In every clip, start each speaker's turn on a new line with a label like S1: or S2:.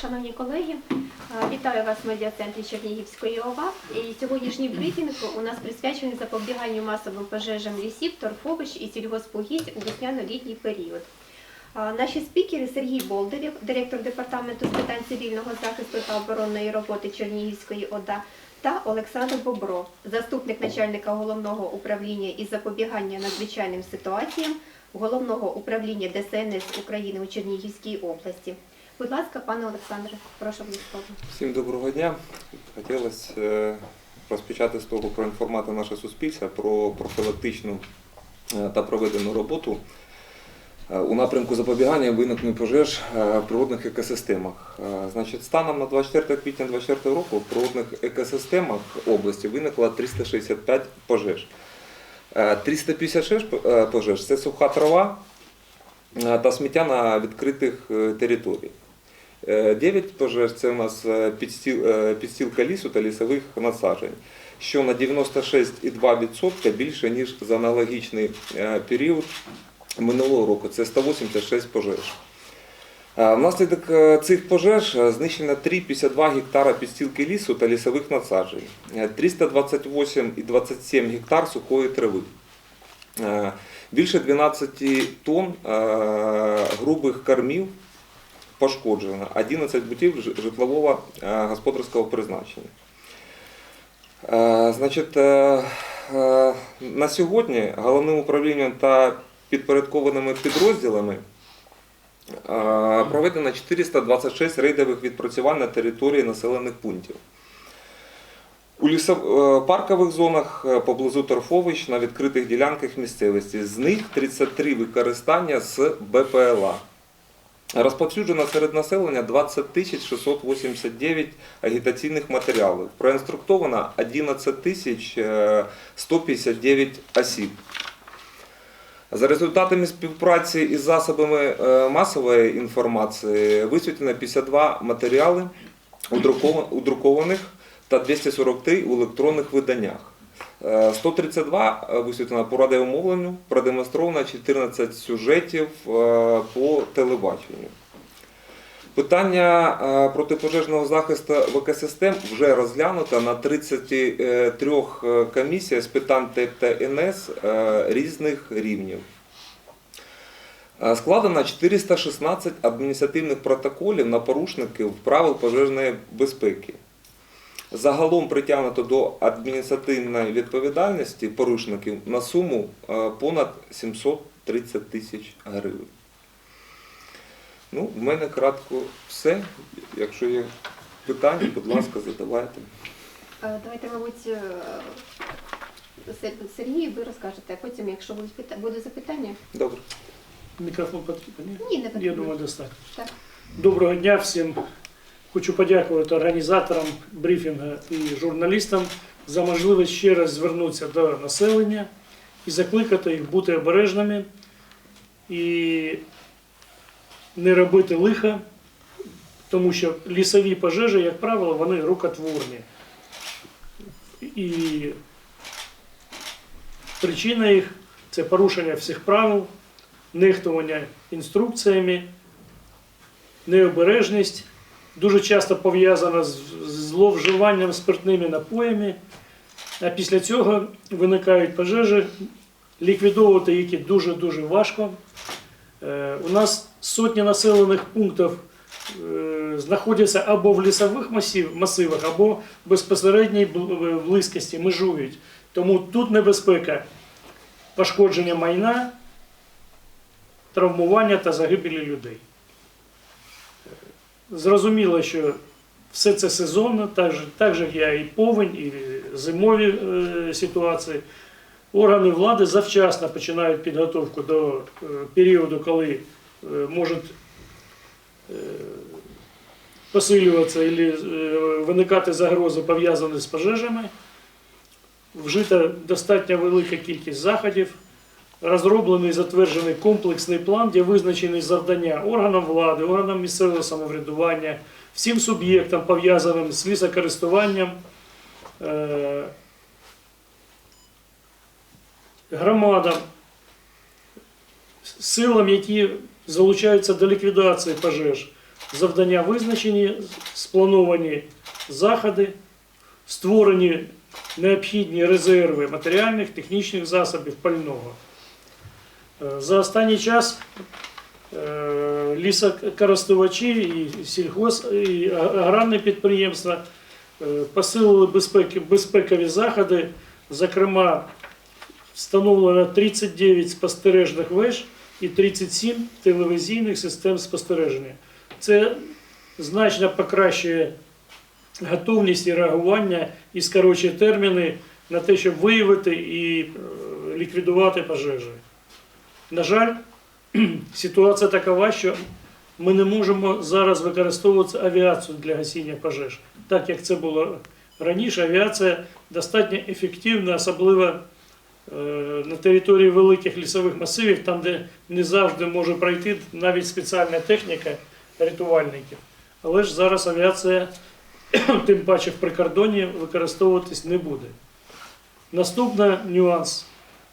S1: Шановні колеги, е, вітаю вас в медіа-центрі Чернігівської ОВА. І сьогоднішній брифінг у нас присвячений запобіганню масовим пожежам лісів, торфовищ і сільгоспугідь у весняно-літній період. Наші спікери Сергій Болдерів, директор департаменту з питань цивільного захисту та оборонної роботи Чернігівської ОДА, та Олександр Бобро, заступник начальника головного управління із запобігання надзвичайним ситуаціям головного управління ДСНС України у Чернігівській області. Будь ласка, пане Олександре, прошу вас слово.
S2: Всім доброго дня. Хотілося е, розпочати з того, проінформувати наше суспільство про профілактичну е, та проведену роботу е, у напрямку запобігання виникнення пожеж в природних екосистемах. Значить, станом на 24 квітня 2024 року в природних екосистемах області виникло 365 пожеж. Е, 356 е, пожеж це суха трава та сміття на відкритих територіях. 9 пожеж це у нас е, підстіл, е, підстілка лісу та лісових насаджень, що на 96,2% більше, ніж за аналогічний е, період минулого року. Це 186 пожеж. Внаслідок цих пожеж знищено 3,52 гектара підстілки лісу та лісових насаджень, е, 328,27 гектар сухої трави. Більше 12 тонн грубих кормів пошкоджено, 11 будівель житлового е, господарського призначення. Е, Значить, е, на сьогодні головним управлінням та підпорядкованими підрозділами проведено 426 рейдових відпрацювань на території населених пунктів. У лісопаркових зонах поблизу торфовищ на відкритих ділянках місцевості. З них 33 використання з БПЛА. Розповсюджено серед населення 20 689 агітаційних матеріалів. Проінструктовано 11 е, 159 осіб. За результатами співпраці із засобами е, масової інформації висвітлено 52 матеріали удрукова- удрукованих та 243 у електронних виданнях. Е, 132 висвітлено по радіомовленню, продемонстровано 14 сюжетів е, по телебаченню. Питання е, протипожежного захисту в екосистем вже розглянуто на 33 комісіях з питань ТЕП та НС е, різних рівнів. Е, Складено 416 адміністративних протоколів на порушників правил пожежної безпеки. Загалом притягнуто до адміністративної відповідальності порушників на суму е, понад 730 тисяч гривень. Ну, в мене кратко все. Якщо є питання, будь ласка, задавайте.
S1: Е, Давайте, мабуть, е, Сергій, ви розкажете, а потім, якщо будуть запитання,
S2: Добре.
S3: Мікрофон потрібен?
S1: ні, не
S3: Я думаю, достатньо.
S1: Так.
S3: Доброго дня всім. Хочу подякувати організаторам брифінгу і журналістам за можливість ще раз звернутися до населення і закликати їх бути обережними і не робити лиха, тому що лісові пожежі, як правило, вони рукотворні. І причина їх це порушення всіх правил, нехтування інструкціями, необережність, дуже часто пов'язана з зловживанням спиртними напоями, а після цього виникають пожежі, ліквідовувати які дуже-дуже важко. Е, У нас сотні населених пунктів е, знаходяться або в лісових масивах, або в безпосередній близькості межують. Тому тут небезпека пошкодження майна, травмування та загибелі людей. Зрозуміло, що все це сезонно, так же, так же є і повень, і зимові е, ситуації. Органи влади завчасно починають підготовку до е, періоду, коли е, може е, посилюватися або виникати загрози пов'язані з пожежами. Вжита достатньо велика кількість заходів. Розроблений і затверджений комплексний план, де визначені завдання органам влади, органам місцевого самоврядування, всім суб'єктам, пов'язаним з лісокористуванням, е, громадам, силам, які залучаються до ліквідації пожеж, завдання визначені, сплановані заходи, створені необхідні резерви матеріальних, технічних засобів пального. Е, За останній час е, лісокористувачі і сільхоз, і аграрні підприємства е, посилили безпекові заходи. Зокрема, встановлено 39 спостережних веж і 37 телевізійних систем спостереження. Це значно покращує готовність і реагування і скорочує терміни на те, щоб виявити і ліквідувати пожежі. На жаль, ситуація такова, що ми не можемо зараз використовувати авіацію для гасіння пожеж, так як це було раніше. Авіація достатньо ефективна, особливо е, на території великих лісових масивів, там, де не завжди може пройти навіть спеціальна техніка рятувальників. Але ж зараз авіація, тим паче в прикордоні, використовуватись не буде. Наступний нюанс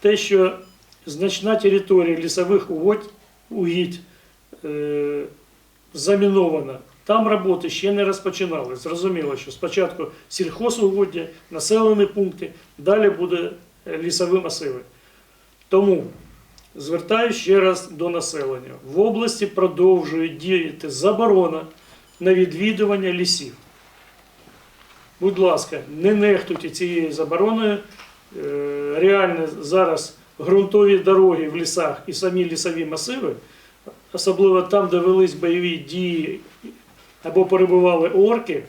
S3: те, що значна територія лісових угодь, угідь е, замінована. Там роботи ще не розпочинали. Зрозуміло, що спочатку сільхозугоддя, населені пункти, далі буде е, лісові масиви. Тому звертаюся ще раз до населення. В області продовжує діяти заборона на відвідування лісів. Будь ласка, не нехтуйте цією забороною. Е, Реально зараз ґрунтові дороги в лісах і самі лісові масиви, особливо там, де велись бойові дії або перебували орки,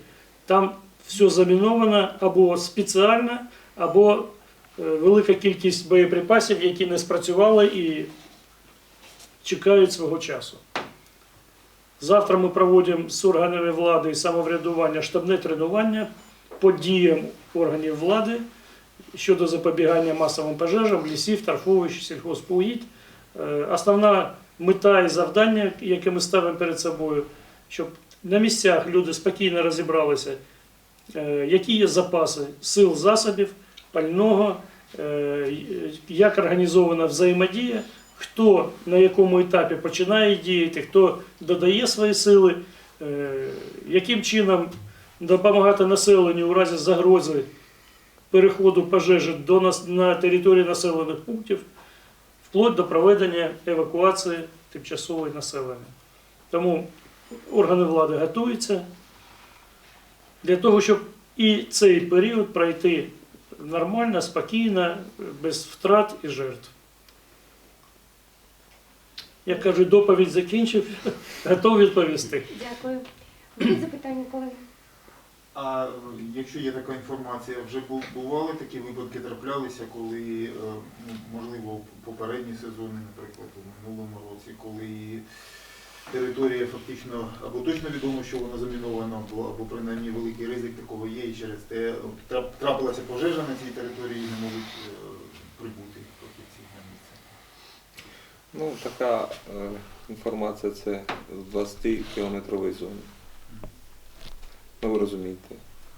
S3: там все заміновано або спеціально, або е, велика кількість боєприпасів, які не спрацювали і чекають свого часу. Завтра ми проводимо з органами влади і самоврядування штабне тренування по діям органів влади щодо запобігання масовим пожежам лісів, торфовищ, сільхозпугідь. Е, Основна мета і завдання, яке ми ставимо перед собою, щоб на місцях люди спокійно розібралися, е, які є запаси сил, засобів, пального, е, як організована взаємодія, хто на якому етапі починає діяти, хто додає свої сили, яким чином допомагати населенню у разі загрози переходу пожежі до нас на території населених пунктів, вплоть до проведення евакуації тимчасової населення. Тому органи влади готуються для того, щоб і цей період пройти нормально, спокійно, без втрат і жертв. Як кажуть, доповідь закінчив, готов відповісти.
S1: Дякую. Будуть запитання, колеги?
S4: А якщо є така інформація, вже бували такі випадки, траплялися, коли, е, ну, можливо, попередні сезони, наприклад, у минулому році, коли територія фактично або точно відомо, що вона замінована, або, принаймні великий ризик такого є, і через те ну, трапилася пожежа на цій території і не можуть е, прибути фахівці на місце.
S2: Ну, така е, інформація це в 20 кілометровій зоні. Ну, ви розумієте.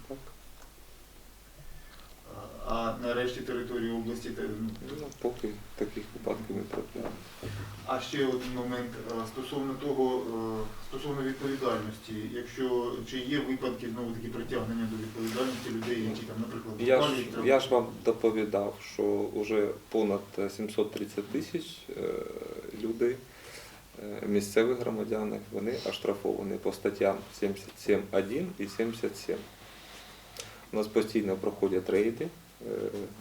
S2: Так?
S4: А- нарешті території області те- ну,
S2: поки таких випадків не трапляє.
S4: А ще один момент е, стосовно того, е, стосовно відповідальності, якщо чи є випадки знову таки притягнення до відповідальності людей, які там, наприклад,
S2: Я ж,
S4: випалюють
S2: я ж вам доповідав, що вже понад 730 тисяч е, людей, е, місцевих громадян, вони оштрафовані по статтям 77.1 і 77. У нас постійно проходять рейди, е,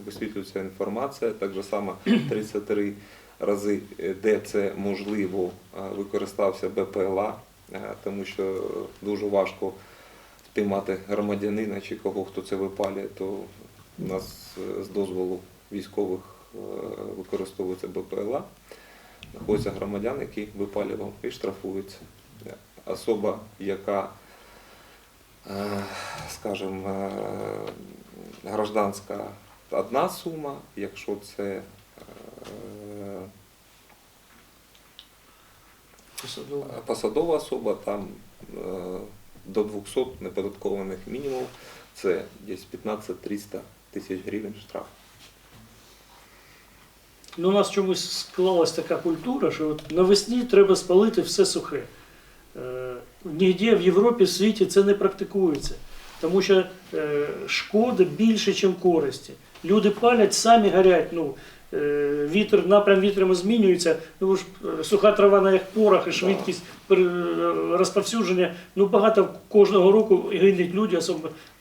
S2: висвітлюється інформація, так же само 33 рази, е, де це можливо, е, використався БПЛА, е, тому що дуже важко спіймати громадянина чи кого, хто це випалює, то у нас е, з дозволу військових е, використовується БПЛА. Знаходиться громадян, який випалював і штрафується. Особа, яка, е, скажімо, е, гражданська одна сума, якщо це е, посадова особа, там до 200 неподаткованих мінімум, це десь 15-300 тисяч гривень штраф.
S3: Ну, у нас чомусь склалась така культура, що от навесні треба спалити все сухе. Е, Ніде в Європі, в світі це не практикується, тому що е, шкоди більше, ніж користі. Люди палять, самі горять. Ну, е, вітер, напрям вітрами змінюється. Ну, ж, е, суха трава на як порох і швидкість е, розповсюдження. Ну, багато кожного року гинуть люди,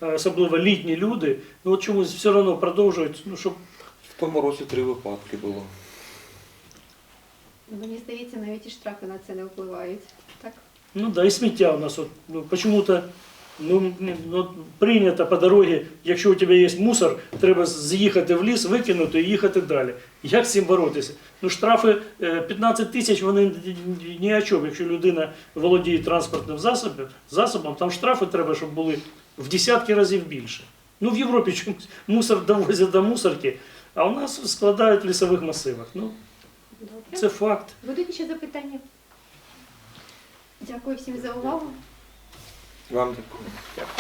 S3: е, особливо літні люди. Ну, от чомусь все одно продовжують, ну, щоб
S2: В тому році три випадки було.
S1: Мені здається, навіть і штрафи на це не впливають. Так?
S3: Ну да, і сміття у нас от, ну, почему-то ну, ну, прийнято по дорозі, якщо у тебе є мусор, треба з'їхати в ліс, викинути і їхати далі. Як з цим боротися? Ну, штрафи е, 15 тисяч, вони ні о чому. Якщо людина володіє транспортним засобом, засобом, там штрафи треба, щоб були в десятки разів більше. Ну, в Європі чомусь мусор довозять до мусорки, а у нас складають в лісових масивах. Ну,
S1: Добре.
S3: це факт.
S1: Будуть ще запитання? Дякую всім за увагу.
S2: Вам дякую.